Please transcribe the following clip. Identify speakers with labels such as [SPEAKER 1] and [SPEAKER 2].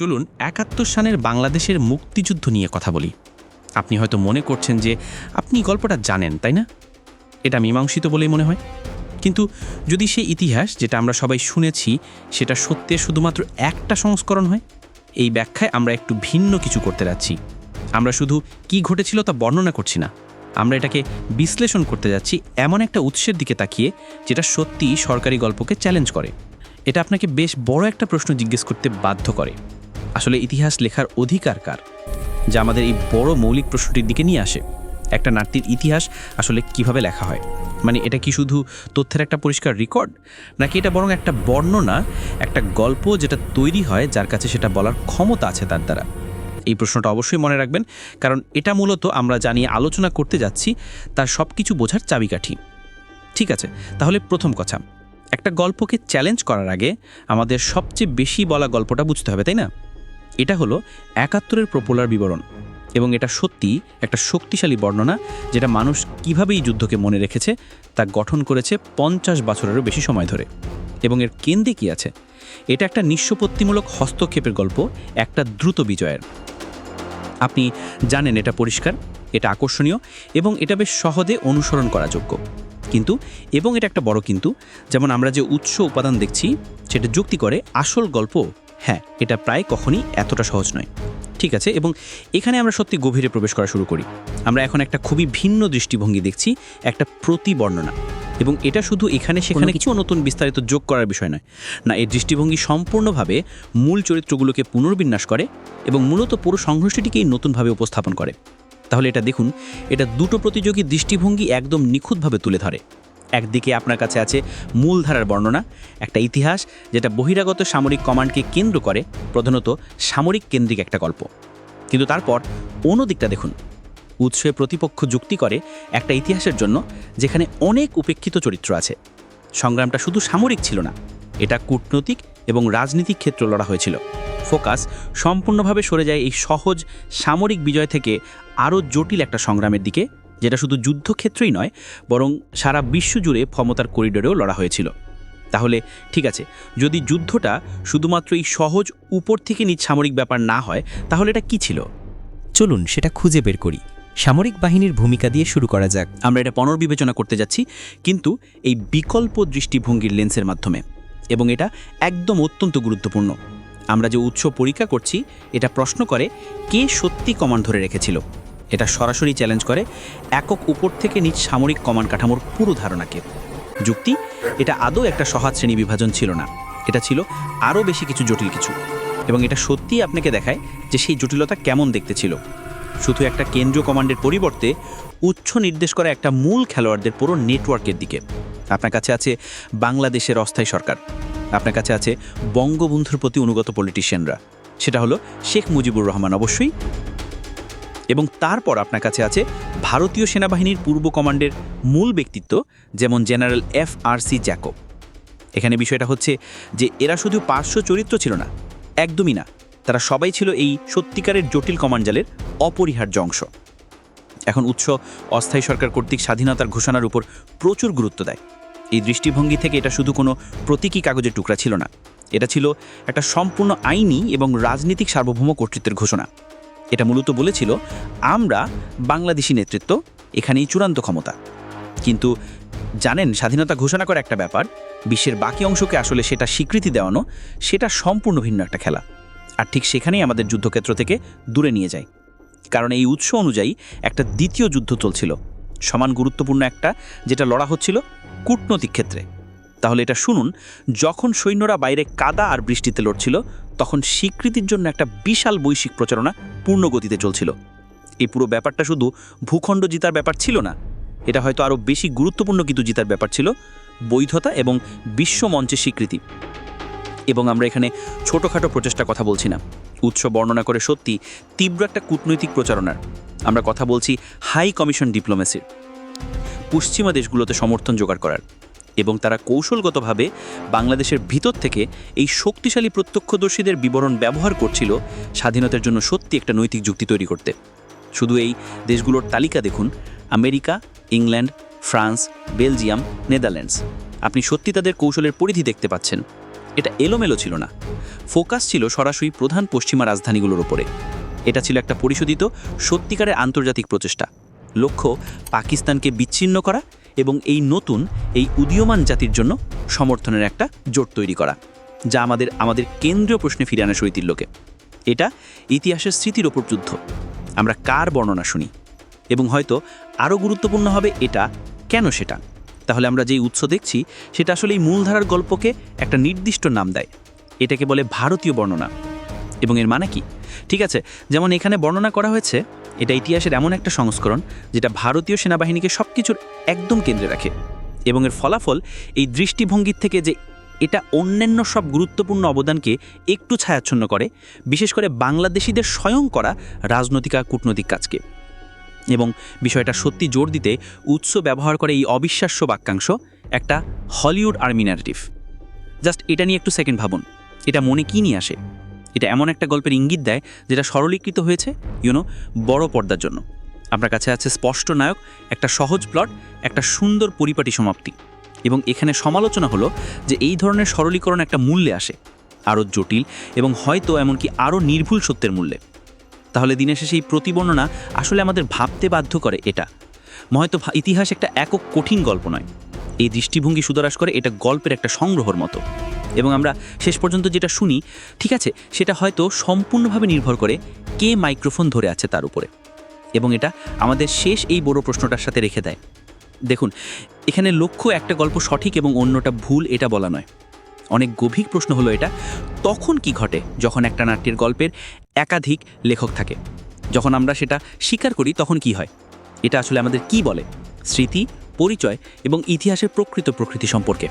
[SPEAKER 1] চলুন একাত্তর সালের বাংলাদেশের মুক্তিযুদ্ধ নিয়ে কথা বলি। আপনি হয়তো মনে করছেন যে আপনি গল্পটা জানেন, তাই না? এটা মীমাংসিত বলেই মনে হয়। কিন্তু যদি সেই ইতিহাস যেটা আমরা সবাই শুনেছি, সেটা সত্যের শুধুমাত্র একটা সংস্করণ হয়, এই ব্যাখ্যায় আমরা একটু ভিন্ন কিছু করতে যাচ্ছি। আমরা শুধু কি ঘটেছিল তা বর্ণনা করছি না। আমরা এটাকে বিশ্লেষণ করতে যাচ্ছি এমন একটা উৎসের দিকে তাকিয়ে, যেটা সত্যিই সরকারি গল্পকে চ্যালেঞ্জ করে। এটা আপনাকে বেশ বড় একটা প্রশ্ন জিজ্ঞেস করতে বাধ্য করে। আসলে ইতিহাস লেখার অধিকার কার, যা আমাদের এই বড় মৌলিক প্রশ্নটির দিকে নিয়ে আসে? একটা নাট্যের ইতিহাস আসলে কীভাবে লেখা হয়? মানে এটা কি শুধু তথ্যের একটা পরিষ্কার রেকর্ড নাকি এটা বরং একটা বর্ণনা, একটা গল্প যেটা তৈরি হয় যার কাছে সেটা বলার ক্ষমতা আছে তার দ্বারা? এই প্রশ্নটা অবশ্যই মনে রাখবেন, কারণ এটা মূলত আমরা জানিয়ে আলোচনা করতে যাচ্ছি, তার সব কিছু বোঝার চাবিকাঠি। ঠিক আছে, তাহলে প্রথম কথা, একটা গল্পকে চ্যালেঞ্জ করার আগে আমাদের সবচেয়ে বেশি বলা গল্পটা বুঝতে হবে, তাই না? এটা হলো একাত্তরের প্রপোলার বিবরণ এবং এটা সত্যি একটা শক্তিশালী বর্ণনা যেটা মানুষ কীভাবে এই যুদ্ধকে মনে রেখেছে তা গঠন করেছে পঞ্চাশ বছরেরও বেশি সময় ধরে। এবং এর কেন্দ্রে কি আছে? এটা একটা নিঃস্বপত্তিমূলক হস্তক্ষেপের গল্প, একটা দ্রুত বিজয়ের। আপনি জানেন এটা পরিষ্কার, এটা আকর্ষণীয় এবং এটা বেশ সহজে অনুসরণ করা যোগ্য। কিন্তু, এবং এটা একটা বড় কিন্তু, যেমন আমরা যে উৎস উপাদান দেখছি, সেটা যুক্তি করে আসল গল্প হ্যাঁ এটা প্রায় কখনই এতটা সহজ নয়। ঠিক আছে? এবং এখানে আমরা সত্যি গভীরে প্রবেশ করা শুরু করি। আমরা এখন একটা খুবই ভিন্ন দৃষ্টিভঙ্গি দেখছি একটা প্রতি বর্ণনা এবং এটা শুধু এখানে সেখানে কিছু নতুন বিস্তারিত যোগ করার বিষয় নয়। না এই দৃষ্টিভঙ্গি সম্পূর্ণভাবে মূল চরিত্রগুলোকে পুনর্বিন্যাস করে এবং মূলত পুরো সংঘর্ষটিকেই নতুনভাবে উপস্থাপন করে। তাহলে এটা দেখুন এটা দুটো প্রতিযোগী দৃষ্টিভঙ্গি একদম নিখুঁতভাবে তুলে ধরে। একদিকে আপনার কাছে আছে মূলধারার বর্ণনা, একটা ইতিহাস যেটা বহিরাগত সামরিক কমান্ডকে কেন্দ্র করে, প্রধানত সামরিক কেন্দ্রিক একটা গল্প। কিন্তু তারপর অন্যদিকটা দেখুন। উৎসে প্রতিপক্ষ যুক্তি করে একটা ইতিহাসের জন্য যেখানে অনেক উপেক্ষিত চরিত্র আছে। সংগ্রামটা শুধু সামরিক ছিল না, এটা কূটনৈতিক এবং রাজনীতিক ক্ষেত্র লড়া হয়েছিল। ফোকাস সম্পূর্ণভাবে সরে যায় এই সহজ সামরিক বিজয় থেকে আরও জটিল একটা সংগ্রামের দিকে। যেটা শুধু যুদ্ধক্ষেত্রেই নয় বরং সারা বিশ্ব জুড়ে ক্ষমতার করিডোরেও লড়া হয়েছিল। তাহলে ঠিক আছে যদি যুদ্ধটা শুধুমাত্র এই সহজ উপর থেকে নিজ সামরিক ব্যাপার না হয় তাহলে এটা কি ছিল?
[SPEAKER 2] চলুন সেটা খুঁজে বের করি। সামরিক বাহিনীর ভূমিকা দিয়ে শুরু করা যাক।
[SPEAKER 1] আমরা এটা পুনর্বিবেচনা করতে যাচ্ছি কিন্তু এই বিকল্প দৃষ্টিভঙ্গির লেন্সের মাধ্যমে। এবং এটা একদম অত্যন্ত গুরুত্বপূর্ণ। আমরা যে উৎস পরীক্ষা করছি এটা প্রশ্ন করে কে সত্যি কমান্ড ধরে রেখেছিল। এটা সরাসরি চ্যালেঞ্জ করে একক উপর থেকে নিজ সামরিক কমান্ড কাঠামোর পুরো ধারণাকে। যুক্তি, এটা আদৌ একটা সহাত শ্রেণি বিভাজন ছিল না। এটা ছিল আরও বেশি কিছু জটিল কিছু। এবং এটা সত্যিই আপনাকে দেখায় যে সেই জটিলতা কেমন দেখতে ছিল। শুধু একটা কেন্দ্রীয় কমান্ডের পরিবর্তে উচ্চ নির্দেশ করা একটা মূল খেলোয়াড়দের পুরো নেটওয়ার্কের দিকে। আপনার কাছে আছে বাংলাদেশের অস্থায়ী সরকার। আপনার কাছে আছে বঙ্গবন্ধুর প্রতি অনুগত পলিটিশিয়ানরা সেটা হলো শেখ মুজিবুর রহমান অবশ্যই। এবং তারপর আপনার কাছে আছে ভারতীয় সেনাবাহিনীর পূর্ব কমান্ডের মূল ব্যক্তিত্ব, যেমন general F R C Jacob. এখানে বিষয়টা হচ্ছে যে এরা শুধু পার্শ্ব চরিত্র ছিল না, একদমই না, তারা সবাই ছিল এই সত্যিকারের জটিল কমান্ডালের অপরিহার্য অংশ। এখন উৎস অস্থায়ী সরকার কর্তৃক স্বাধীনতার ঘোষণার উপর প্রচুর গুরুত্ব দেয়। এই দৃষ্টিভঙ্গি থেকে এটা শুধু কোনো প্রতীকী কাগজের টুকরা ছিল না, এটা ছিল একটা সম্পূর্ণ আইনি এবং রাজনৈতিক সার্বভৌম কর্তৃত্বের ঘোষণা। এটা মূলত বলেছিল, আমরা বাংলাদেশি নেতৃত্ব, এখানেই চূড়ান্ত ক্ষমতা। কিন্তু জানেন, স্বাধীনতা ঘোষণা করা একটা ব্যাপার, বিশ্বের বাকি অংশকে আসলে সেটা স্বীকৃতি দেওয়ানো, সেটা সম্পূর্ণ ভিন্ন একটা খেলা। আর ঠিক সেখানেই আমাদের যুদ্ধক্ষেত্র থেকে দূরে নিয়ে যায়। কারণ এই উৎস অনুযায়ী একটা দ্বিতীয় যুদ্ধ চলছিল। সমান গুরুত্বপূর্ণ একটা, যেটা লড়া হচ্ছিল কূটনৈতিক ক্ষেত্রে। তাহলে এটা শুনুন, যখন সৈন্যরা বাইরে কাদা আর বৃষ্টিতে লড়ছিল, তখন স্বীকৃতির জন্য একটা বিশাল বৈশ্বিক প্রচারণা পূর্ণ গতিতে চলছিল। এই পুরো ব্যাপারটা শুধু ভূখণ্ড জিতার ব্যাপার ছিল না, এটা হয়তো আরও বেশি গুরুত্বপূর্ণ কিন্তু জিতার ব্যাপার ছিল, বৈধতা এবং বিশ্ব মঞ্চে স্বীকৃতি। এবং আমরা এখানে ছোটোখাটো প্রচেষ্টা কথা বলছি না উৎস বর্ণনা করে সত্যি তীব্র একটা কূটনৈতিক প্রচারণার। আমরা কথা বলছি হাই কমিশন ডিপ্লোমেসির পশ্চিমা দেশগুলোতে সমর্থন জোগাড় করার। এবং তারা কৌশলগতভাবে বাংলাদেশের ভিতর থেকে এই শক্তিশালী প্রত্যক্ষদর্শীদের বিবরণ ব্যবহার করছিল স্বাধীনতার জন্য সত্যি একটা নৈতিক যুক্তি তৈরি করতে। শুধু এই দেশগুলোর তালিকা দেখুন, America, England, France, Belgium, Netherlands. আপনি সত্যি তাদের কৌশলের পরিধি দেখতে পাচ্ছেন। এটা এলোমেলো ছিল না। ফোকাস ছিল সরাসরি প্রধান পশ্চিমা রাজধানীগুলোর ওপরে এটা ছিল একটা পরিশোধিত সত্যিকারের আন্তর্জাতিক প্রচেষ্টা। লক্ষ্য, পাকিস্তানকে বিচ্ছিন্ন করা এবং এই নতুন, এই উদীয়মান জাতির জন্য সমর্থনের একটা জোট তৈরি করা, যা আমাদের আমাদের কেন্দ্রীয় প্রশ্নে ফিরে আনা শৈতিল্যকে এটা ইতিহাসের স্মৃতির ওপর যুদ্ধ। আমরা কার বর্ণনা শুনি? এবং হয়তো আরও গুরুত্বপূর্ণ হবে এটা, কেন সেটা? তাহলে আমরা যেই উৎস দেখছি, সেটা আসলে এই মূলধারার গল্পকে একটা নির্দিষ্ট নাম দেয়। এটাকে বলে ভারতীয় বর্ণনা। এবং এর মানে কি? ঠিক আছে, যেমন এখানে বর্ণনা করা হয়েছে এটা ইতিহাসের এমন একটা সংস্করণ যেটা ভারতীয় সেনাবাহিনীকে সব কিছুর একদম কেন্দ্রে রাখে। এবং এর ফলাফল এই দৃষ্টিভঙ্গির থেকে যে এটা অন্যান্য সব গুরুত্বপূর্ণ অবদানকে একটু ছায়াচ্ছন্ন করে, বিশেষ করে বাংলাদেশিদের স্বয়ং করা রাজনৈতিক আর কূটনৈতিক কাজকে। এবং বিষয়টা সত্যি জোর দিতে উৎস ব্যবহার করে এই অবিশ্বাস্য বাক্যাংশ একটা হলিউড আর্মি ন্যারেটিভ জাস্ট এটা নিয়ে একটু সেকেন্ড ভাবুন। এটা মনে কী নিয়ে আসে? এটা এমন একটা গল্পের ইঙ্গিত দেয় যেটা সরলীকৃত হয়েছে ইউনো বড় পর্দার জন্য। আপনার কাছে আছে স্পষ্ট নায়ক, একটা সহজ প্লট, একটা সুন্দর পরিপাটি সমাপ্তি। এবং এখানে সমালোচনা হলো যে এই ধরনের সরলীকরণ একটা মূল্যে আসে, আরও জটিল এবং হয়তো এমনকি আরও নির্ভুল সত্যের মূল্যে। তাহলে দিনের শেষে এই প্রতিবর্ণনা আসলে আমাদের ভাবতে বাধ্য করে এটা। হয়তো ইতিহাস একটা একক কঠিন গল্প নয়। এই দৃষ্টিভঙ্গি সুদরাস করে এটা গল্পের একটা সংগ্রহর মতো। এবং আমরা শেষ পর্যন্ত যেটা শুনি, ঠিক আছে, সেটা হয়তো সম্পূর্ণভাবে নির্ভর করে কে মাইক্রোফোন ধরে আছে তার উপরে। এবং এটা আমাদের শেষ এই বড় প্রশ্নটার সাথে রেখে দেয়। দেখুন, এখানে লক্ষ্য একটা গল্প সঠিক এবং অন্যটা ভুল এটা বলা নয়। অনেক গভীর প্রশ্ন হলো এটা, তখন কি ঘটে যখন একটা নাট্যের গল্পের একাধিক লেখক থাকে? যখন আমরা সেটা স্বীকার করি, তখন কি হয়? এটা আসলে আমাদের কি বলে? স্মৃতি, পরিচয় এবং ইতিহাসের প্রকৃত প্রকৃতি সম্পর্কে।